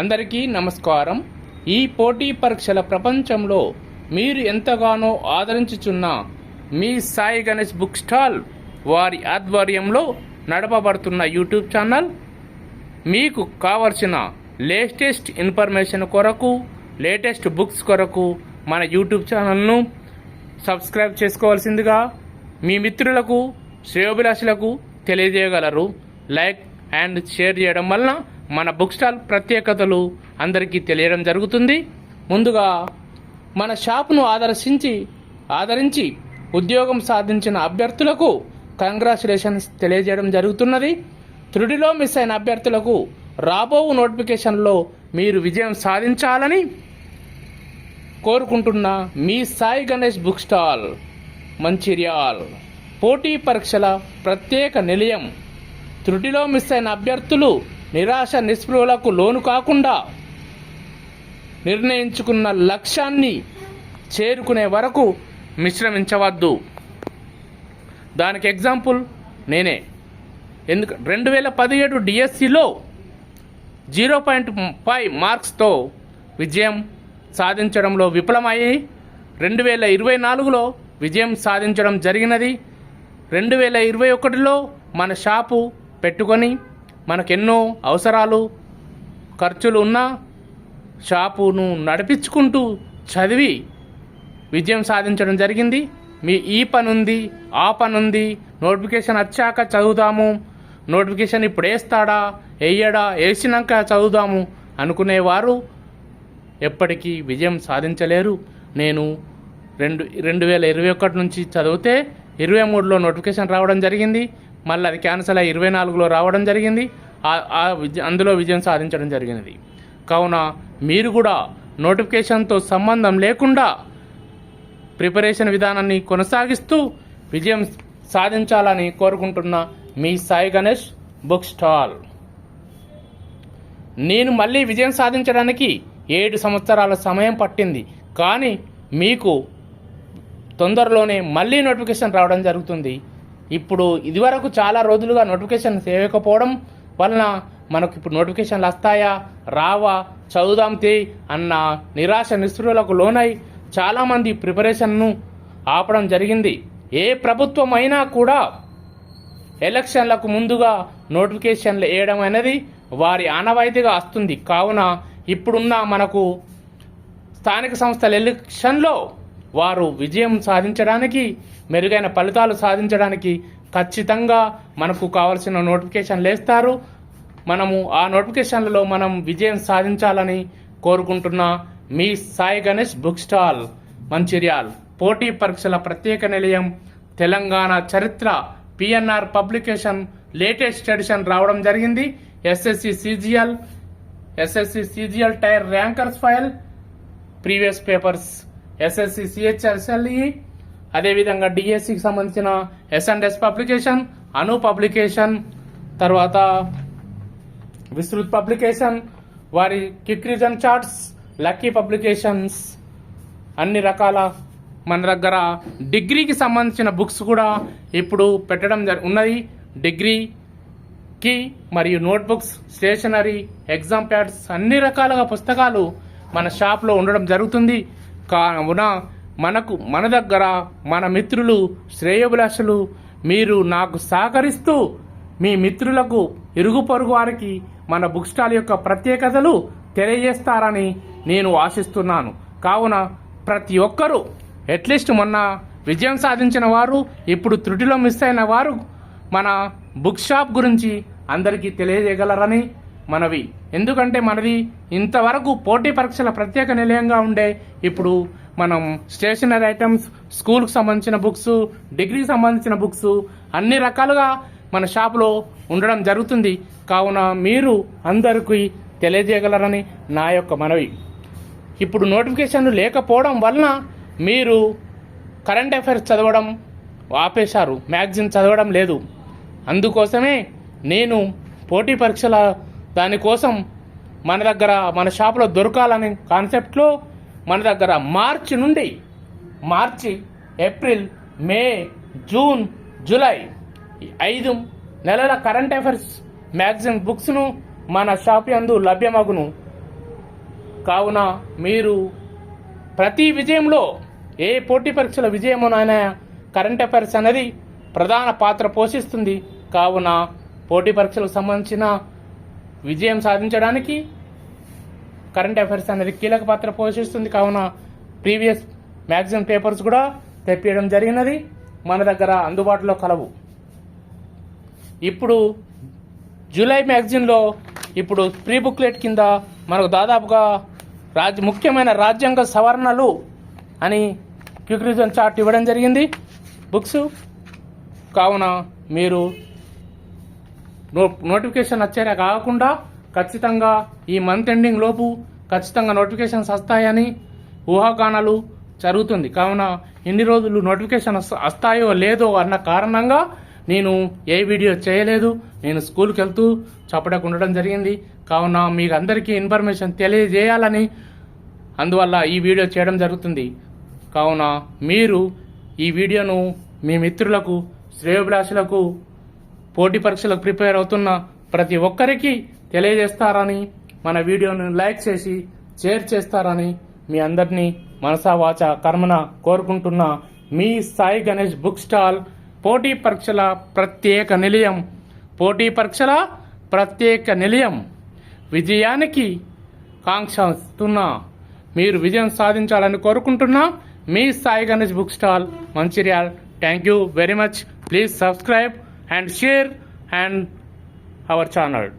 అందరికీ నమస్కారం. ఈ పోటీ పరీక్షల ప్రపంచంలో మీరు ఎంతగానో ఆదరించుచున్న మీ సాయి గణేష్ బుక్ స్టాల్ వారి ఆధ్వర్యంలో నడపబడుతున్న యూట్యూబ్ ఛానల్. మీకు కావలసిన లేటెస్ట్ ఇన్ఫర్మేషన్ కొరకు లేటెస్ట్ బుక్స్ కొరకు మన యూట్యూబ్ ఛానల్ను సబ్స్క్రైబ్ చేసుకోవాల్సిందిగా మీ మిత్రులకు శ్రేయోభిలాషులకు తెలియజేయగలరు. లైక్ అండ్ షేర్ చేయడం వలన మన బుక్ స్టాల్ ప్రత్యేకతలు అందరికీ తెలియడం జరుగుతుంది. ముందుగా మన షాప్ను ఆదర్శించి ఆదరించి ఉద్యోగం సాధించిన అభ్యర్థులకు కంగ్రాచులేషన్స్ తెలియజేయడం జరుగుతున్నది. త్రుడిలో మిస్ అయిన అభ్యర్థులకు రాబో నోటిఫికేషన్లో మీరు విజయం సాధించాలని కోరుకుంటున్న మీ సాయి గణేష్ బుక్ స్టాల్ మంచిర్యాల్. పోటీ పరీక్షల ప్రత్యేక నిలయం. త్రుటిలో మిస్ అయిన అభ్యర్థులు నిరాశ నిస్పృహలకు లోను కాకుండా నిర్ణయించుకున్న లక్ష్యాన్ని చేరుకునే వరకు మిశ్రమించవద్దు. దానికి ఎగ్జాంపుల్ నేనే. ఎందుకు? రెండు వేల పదిహేడు డిఎస్సిలో జీరో పాయింట్ ఫైవ్ మార్క్స్తో విజయం సాధించడంలో విఫలమయ్యి రెండు వేల ఇరవై నాలుగులో విజయం సాధించడం జరిగినది. రెండు వేల ఇరవై ఒకటిలో మన షాపు పెట్టుకొని మనకెన్నో అవసరాలు ఖర్చులు ఉన్నా షాపును నడిపించుకుంటూ చదివి విజయం సాధించడం జరిగింది. మీ ఈ పని ఉంది ఆ పని ఉంది నోటిఫికేషన్ వచ్చాక చదువుదాము నోటిఫికేషన్ ఇప్పుడు వేస్తాడా వేయడా వేసినాక చదువుదాము అనుకునేవారు ఎప్పటికీ విజయం సాధించలేరు. నేను రెండు రెండు వేల ఇరవై ఒకటి నుంచి చదివితే ఇరవై మూడులో నోటిఫికేషన్ రావడం జరిగింది. మళ్ళీ అది క్యాన్సిల్ అయ్యి ఇరవై నాలుగులో రావడం జరిగింది. ఆ- విజ అందులో విజయం సాధించడం జరిగినది. కావున మీరు కూడా నోటిఫికేషన్తో సంబంధం లేకుండా ప్రిపరేషన్ విధానాన్ని కొనసాగిస్తూ విజయం సాధించాలని కోరుకుంటున్న మీ సాయి గణేష్ బుక్ స్టాల్. నేను మళ్ళీ విజయం సాధించడానికి ఏడు సంవత్సరాల సమయం పట్టింది. కానీ మీకు తొందరలోనే మళ్ళీ నోటిఫికేషన్ రావడం జరుగుతుంది. ఇప్పుడు ఇదివరకు చాలా రోజులుగా నోటిఫికేషన్ చేయకపోవడం వలన మనకు ఇప్పుడు నోటిఫికేషన్లు వస్తాయా? రావా? చదువుదాం తే అన్న నిరాశ నిస్పృహలకు లోనై చాలామంది ప్రిపరేషన్ను ఆపడం జరిగింది. ఏ ప్రభుత్వం అయినా కూడా ఎలక్షన్లకు ముందుగా నోటిఫికేషన్లు వేయడం అనేది వారి ఆనవాయితీగా వస్తుంది. కావున ఇప్పుడున్న మనకు స్థానిక సంస్థల ఎలక్షన్లో వారు విజయం సాధించడానికి మెరుగైన ఫలితాలు సాధించడానికి ఖచ్చితంగా మనకు కావాల్సిన నోటిఫికేషన్లు వేస్తారు మనము ఆ నోటిఫికేషన్లలో మనం విజయం సాధించాలని కోరుకుంటున్న మీ సాయి గణేష్ బుక్ స్టాల్ మంచిర్యాల్ పోటీ పరీక్షల ప్రత్యేక నిలయం తెలంగాణ చరిత్ర పిఎన్ఆర్ పబ్లికేషన్ లేటెస్ట్ ఎడిషన్ రావడం జరిగింది. SSC CGL SSC CGL tier rankers file previous papers. SSC CHSLE అదేవిధంగా డిఎస్సికి సంబంధించిన ఎస్ఎండ్ఎస్ పబ్లికేషన్ అను పబ్లికేషన్ తర్వాత విస్తృత్ పబ్లికేషన్ వారి కిక్ రిజన్ చార్ట్స్ లక్కీ పబ్లికేషన్స్ అన్ని రకాల మన దగ్గర డిగ్రీకి సంబంధించిన బుక్స్ కూడా ఇప్పుడు పెట్టడం జరి ఉన్నది. డిగ్రీకి మరియు నోట్బుక్స్ స్టేషనరీ ఎగ్జామ్ ప్యాడ్స్ అన్ని రకాలుగా పుస్తకాలు మన షాప్లో ఉండడం జరుగుతుంది. కావున మనకు మన దగ్గర మన మిత్రులు శ్రేయోభిలాషులు మీరు నాకు సహకరిస్తూ మీ మిత్రులకు ఇరుగు పొరుగు వారికి మన బుక్ స్టాల్ యొక్క ప్రత్యేకతలు తెలియజేస్తారని నేను ఆశిస్తున్నాను. కావున ప్రతి ఒక్కరూ అట్లీస్ట్ మొన్న విజయం సాధించిన వారు ఇప్పుడు త్రుటిలో మిస్ అయిన వారు మన బుక్ షాప్ గురించి అందరికీ తెలియజేయగలరని మనవి. ఎందుకంటే మనది ఇంతవరకు పోటీ పరీక్షల ప్రత్యేక నిలయంగా ఉండే ఇప్పుడు మనం స్టేషనరీ ఐటమ్స్ స్కూల్కి సంబంధించిన బుక్స్ డిగ్రీకి సంబంధించిన బుక్స్ అన్ని రకాలుగా మన షాపులో ఉండడం జరుగుతుంది. కావున మీరు అందరికీ తెలియజేయగలరని నా యొక్క మనవి. ఇప్పుడు నోటిఫికేషన్లు లేకపోవడం వలన మీరు కరెంట్ అఫైర్స్ చదవడం ఆపేశారు. మ్యాగజిన్ చదవడం లేదు. అందుకోసమే నేను పోటీ పరీక్షల దానికోసం మన దగ్గర మన షాపులో దొరకాలనే కాన్సెప్ట్లో మన దగ్గర మార్చి నుండి మార్చి ఏప్రిల్ మే జూన్ జూలై ఐదు నెలల కరెంట్ అఫైర్స్ మ్యాగజైన్ బుక్స్ను మన షాప్ యందు లభ్యమగును. కావున మీరు ప్రతి విజయంలో ఏ పోటీ పరీక్షల విజయమునైనా కరెంట్ అఫైర్స్ అనేది ప్రధాన పాత్ర పోషిస్తుంది. కావున పోటీ పరీక్షలకు సంబంధించిన విజయం సాధించడానికి కరెంట్ అఫైర్స్ అనేది కీలక పాత్ర పోషిస్తుంది. కావున ప్రీవియస్ మ్యాగజైన్ పేపర్స్ కూడా తెప్పియడం జరిగినది. మన దగ్గర అందుబాటులో కలవు. ఇప్పుడు జూలై మ్యాగజైన్లో ఇప్పుడు ప్రీ బుక్లెట్ కింద మనకు దాదాపుగా రాజ్య ముఖ్యమైన రాజ్యాంగ సవరణలు అని క్విక్ చార్ట్ ఇవ్వడం జరిగింది. బుక్స్ కావున మీరు నోటిఫికేషన్ వచ్చేలా కాకుండా ఖచ్చితంగా ఈ మంత్ ఎండింగ్ లోపు ఖచ్చితంగా నోటిఫికేషన్స్ వస్తాయని ఊహాగానాలు జరుగుతుంది. కావున ఎన్ని రోజులు నోటిఫికేషన్ వస్తాయో లేదో అన్న కారణంగా నేను ఏ వీడియో చేయలేదు. నేను స్కూల్కి వెళ్తూ చప్పటకు ఉండడం జరిగింది. కావున మీకు అందరికీ ఇన్ఫర్మేషన్ తెలియజేయాలని అందువల్ల ఈ వీడియో చేయడం జరుగుతుంది. కావున మీరు ఈ వీడియోను మీ మిత్రులకు శ్రేయోభిలాషులకు పోటీ పరీక్షలకు ప్రిపేర్ అవుతున్న ప్రతి ఒక్కరికి తెలియజేస్తారని మన వీడియోను లైక్ చేసి షేర్ చేస్తారని మీ అందరినీ మనసావాచ కర్మన కోరుకుంటున్న మీ సాయి గణేష్ బుక్ స్టాల్ పోటీ పరీక్షల ప్రత్యేక నిలయం. పోటీ పరీక్షల ప్రత్యేక నిలయం. విజయానికి కాంక్షిస్తున్నా మీరు విజయం సాధించాలని కోరుకుంటున్నా మీ Sai Ganesh book stall Mancherial. Thank you very much. Please subscribe. And share and our channel